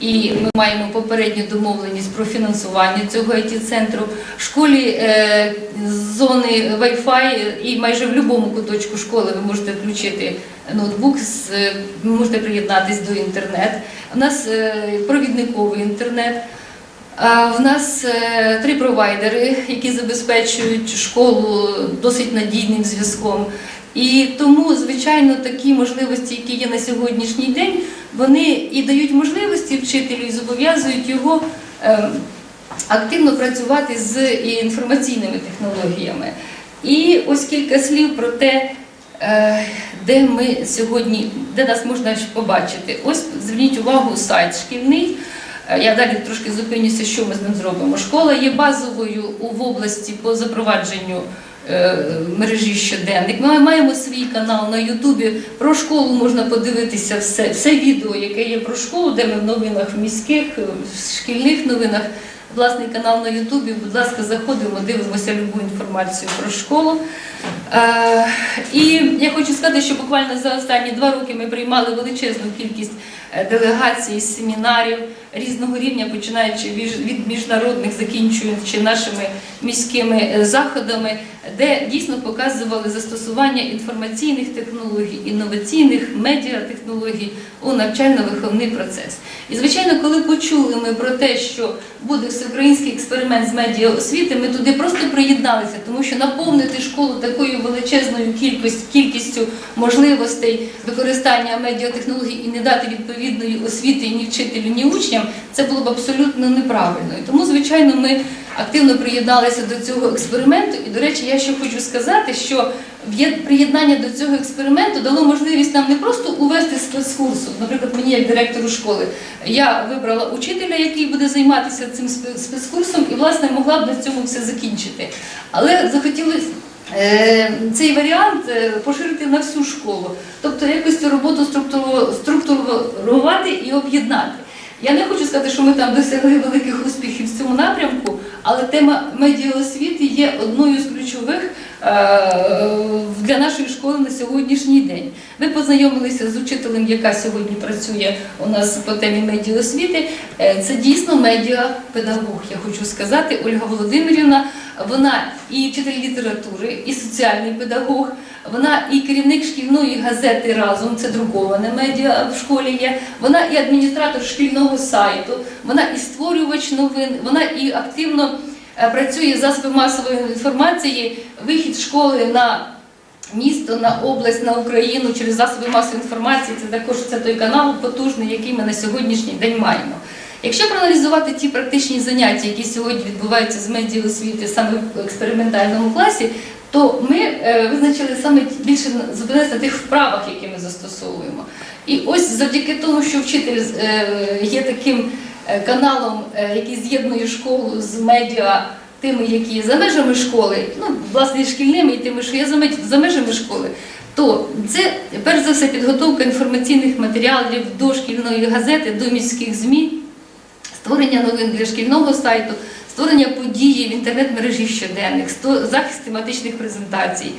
і ми маємо попередню домовленість про фінансування цього it центру В школі е, зони Wi-Fi і майже в будь-якому куточку школи ви можете включити ноутбук, е, ви можете приєднатись до інтернету. У нас е, провідниковий інтернет. В нас три провайдери, які забезпечують школу досить надійним зв'язком. І тому, звичайно, такі можливості, які є на сьогоднішній день, вони і дають можливості вчителю і зобов'язують його е, активно працювати з інформаційними технологіями. І ось кілька слів про те, е, де ми сьогодні, де нас можна побачити. Ось зверніть увагу сайт шкільний. Е, Я далі трошки зупинюся, що ми з ним зробимо. Школа є базовою в області по запровадженню мережі щоденник. Ми маємо свій канал на Ютубі. Про школу можна подивитися все, все відео, яке є про школу, де ми в новинах в міських, е, в шкільних новинах. Власний канал на Ютубі. Будь ласка, заходимо, дивимося любу інформацію про школу. Е, і я хочу сказати, що буквально за останні два роки ми приймали величезну кількість е, делегацій, семінарів різного рівня, починаючи від- міжнародних, закінчуючи нашими міськими е, заходами, де дійсно показували застосування інформаційних технологій, інноваційних медіатехнологій у навчально-виховний процес. І звичайно, коли почули ми про те, що буде всеукраїнський експеримент з медіаосвіти, ми туди просто приєдналися, тому що наповнити школу такою величезною кількістю, можливостей використання медіатехнологій і не дати відповідної освіти ні вчителю, ні учням, це було б абсолютно неправильно. Тому, звичайно, ми активно приєдналися до цього експерименту. І, до речі, я ще хочу сказати, що приєднання до цього експерименту дало можливість нам не просто увести спецкурсу, наприклад, мені як директору школи. Я вибрала учителя, який буде займатися цим спе- спецкурсом, і власне могла б на цьому все закінчити. Але захотілося цей варіант е, поширити на всю школу, тобто якось цю роботу структурувати і об'єднати. Я не хочу сказати, що ми там досягли великих успіхів в цьому напрямку, але тема медіаосвіти є одною з ключових е, для нашої школи на сьогоднішній день. Ми познайомилися з учителем, яка сьогодні працює у нас по темі медіаосвіти. Е, Це дійсно медіапедагог, я хочу сказати, Ольга Володимирівна. Вона і вчитель літератури, і соціальний педагог. Вона і керівник шкільної газети разом, це друковане медіа в школі є. Вона і адміністратор шкільного сайту, вона і створювач новин, вона і активно е, працює в засоби масової інформації, вихід школи на місто, на область, на Україну через засоби масової інформації. Це також це той канал потужний, який ми на сьогоднішній день маємо. Якщо проаналізувати ті практичні заняття, які сьогодні відбуваються з медіаосвіти саме в експериментальному класі, то ми е, визначили саме більше зупинитися на тих вправах, які ми застосовуємо. І ось завдяки тому, що вчитель е, є таким е, каналом, який з'єднує школу з медіа. Тими, які є за межами школи, ну власне шкільними, і тими, що є за межами школи, то це перш за все підготовка інформаційних матеріалів до шкільної газети, до міських ЗМІ, створення новин для шкільного сайту, створення події в інтернет-мережі щоденних, захист тематичних презентацій.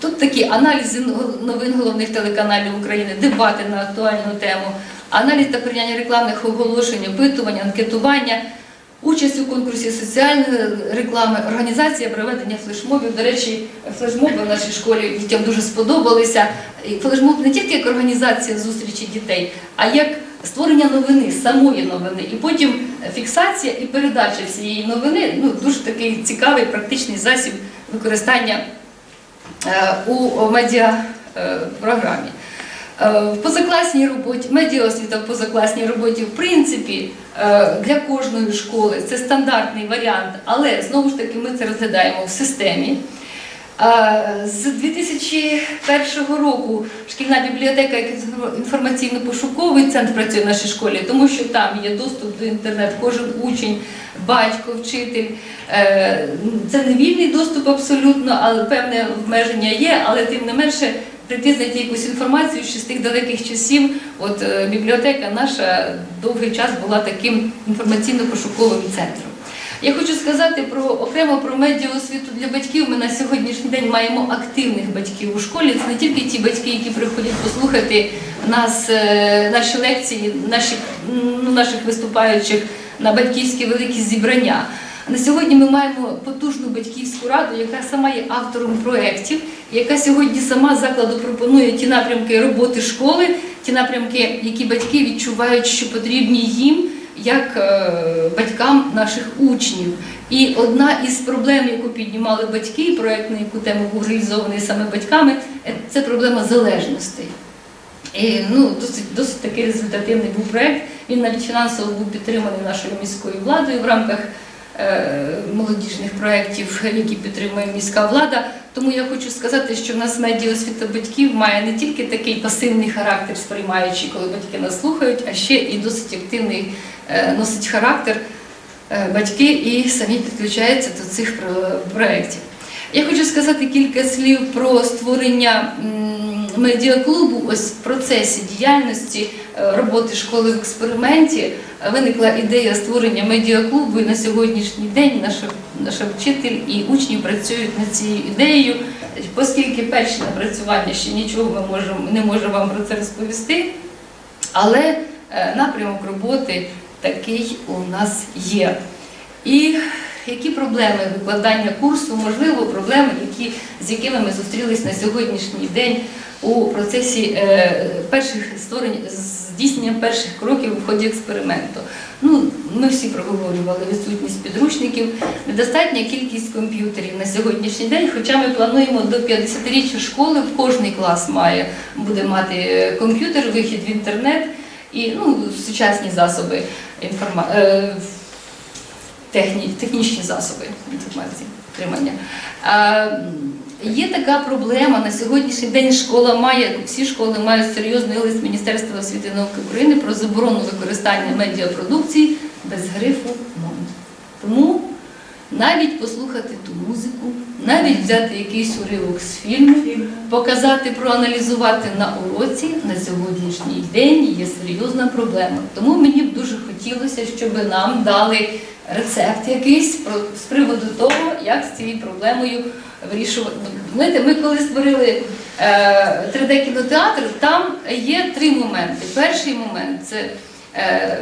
Тут такі аналізи новин головних телеканалів України, дебати на актуальну тему, аналіз та порівняння рекламних оголошень, опитування, анкетування, участь у конкурсі соціальної реклами, організація проведення флешмобів. До речі, флешмоби в нашій школі дітям дуже сподобалися. Флешмоб не тільки як організація зустрічі дітей, а як створення новини, самої новини, і потім фіксація і передача цієї новини ну, дуже такий цікавий практичний засіб використання е, у медіапрограмі. Е, В позакласній роботі, медіаосвіта в позакласній роботі, в принципі, е, для кожної школи це стандартний варіант, але знову ж таки ми це розглядаємо в системі. З 2001 року шкільна бібліотека як інформаційно-пошуковий центр працює в нашій школі, тому що там є доступ до інтернету, кожен учень, батько, вчитель. Е, Це не вільний доступ абсолютно, але певне обмеження є, але тим не менше прийти знайти якусь інформацію ще з тих далеких часів. От е, бібліотека наша довгий час була таким інформаційно-пошуковим центром. Я хочу сказати про окремо про медіаосвіту для батьків. Ми на сьогоднішній день маємо активних батьків у школі. Це не тільки ті батьки, які приходять послухати нас, е, наші лекції, наші, ну, наших виступаючих на батьківські великі зібрання. На сьогодні ми маємо потужну батьківську раду, яка сама є автором проєктів, яка сьогодні сама закладу пропонує ті напрямки роботи школи, ті напрямки, які батьки відчувають, що потрібні їм, як е, батькам наших учнів. І одна із проблем, яку піднімали батьки, проєкт, на яку тему був реалізований саме батьками, е, це проблема залежностей. І, ну, досить, досить такий результативний був проєкт. Він навіть фінансово був підтриманий нашою міською владою в рамках молодіжних проєктів, які підтримує міська влада. Тому я хочу сказати, що в нас медіаосвіта батьків має не тільки такий пасивний характер, сприймаючи, коли батьки нас слухають, а ще і досить активний е, носить характер. Е, Батьки і самі підключаються до цих про- проєктів. Я хочу сказати кілька слів про створення медіаклубу. Ось в процесі діяльності е, роботи школи в експерименті е, виникла ідея створення медіаклубу. І на сьогоднішній день наша, вчитель і учні працюють над цією ідеєю. Оскільки перші напрацювання ще нічого ми можемо, не можу вам про це розповісти, але е, напрямок роботи такий у нас є. І які проблеми викладання курсу, можливо, проблеми, які, з якими ми зустрілись на сьогоднішній день у процесі е, перших створень, здійснення перших кроків в ході експерименту. Ну, ми всі проговорювали відсутність підручників, недостатня кількість комп'ютерів на сьогоднішній день, хоча ми плануємо до 50-річчя школи, кожний клас має, буде мати е, комп'ютер, вихід в інтернет і ну, сучасні засоби інформа... е, техні... технічні засоби інформації отримання. Є така проблема на сьогоднішній день. Школа має всі школи мають серйозний лист Міністерства освіти і науки України про заборону використання медіапродукції без грифу МОН. Тому навіть послухати ту музику, навіть взяти якийсь уривок з фільму, показати, проаналізувати на уроці на сьогоднішній день є серйозна проблема. Тому мені б дуже хотілося, щоб нам дали рецепт якийсь з приводу того, як з цією проблемою вирішувати. Знаєте, ми коли створили е, 3D-кінотеатр, там є три моменти. Перший момент це е,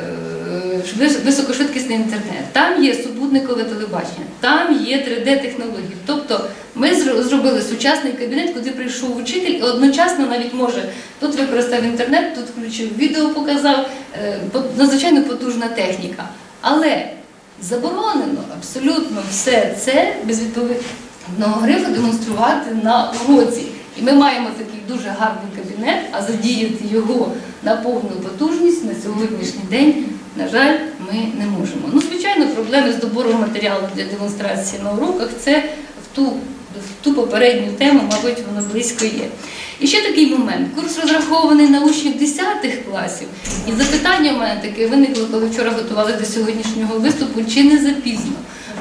високошвидкісний інтернет, там є супутникове телебачення, там є 3D-технології. Тобто ми зробили сучасний кабінет, куди прийшов учитель і одночасно навіть може тут використав інтернет, тут включив відео, показав е, надзвичайно потужна техніка. Але заборонено абсолютно все це без відповідного грифу демонструвати на уроці. І ми маємо такий дуже гарний кабінет, а задіяти його на повну потужність на сьогоднішній день, на жаль, ми не можемо. Ну, звичайно, проблеми з добором матеріалу для демонстрації на уроках це в ту, в ту попередню тему, мабуть, воно близько є. І ще такий момент. Курс розрахований на учнів 10 класів. І запитання в мене таке виникло, коли вчора готували до сьогоднішнього виступу, чи не запізно.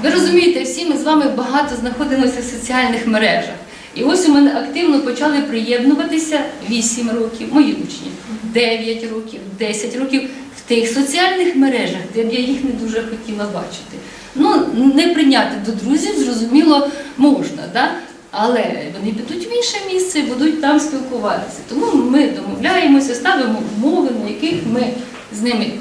Ви розумієте, всі ми з вами багато знаходимося в соціальних мережах. І ось у мене активно почали приєднуватися 8 років, мої учні, 9 років, 10 років в тих соціальних мережах, де б я їх не дуже хотіла бачити. Ну, не прийняти до друзів, зрозуміло, можна, да? Але вони підуть в інше місце і будуть там спілкуватися. Тому ми домовляємося, ставимо умови, на яких ми з ними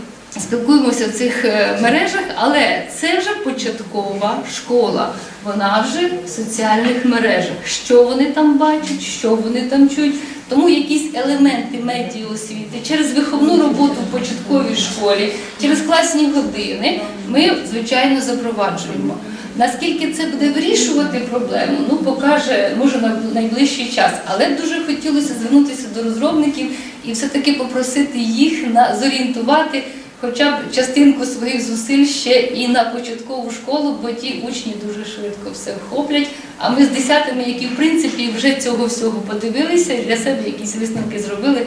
спілкуємося в цих е, мережах, але це вже початкова школа. Вона вже в соціальних мережах. Що вони там бачать, що вони там чують. Тому якісь елементи медіаосвіти через виховну роботу в початковій школі, через класні години ми, звичайно, запроваджуємо. Наскільки це буде вирішувати проблему, ну покаже може на найближчий час. Але дуже хотілося звернутися до розробників і все-таки попросити їх на зорієнтувати хоча б частинку своїх зусиль ще і на початкову школу, бо ті учні дуже швидко все вхоплять. А ми з десятими, які в принципі вже цього всього подивилися, для себе якісь висновки зробили.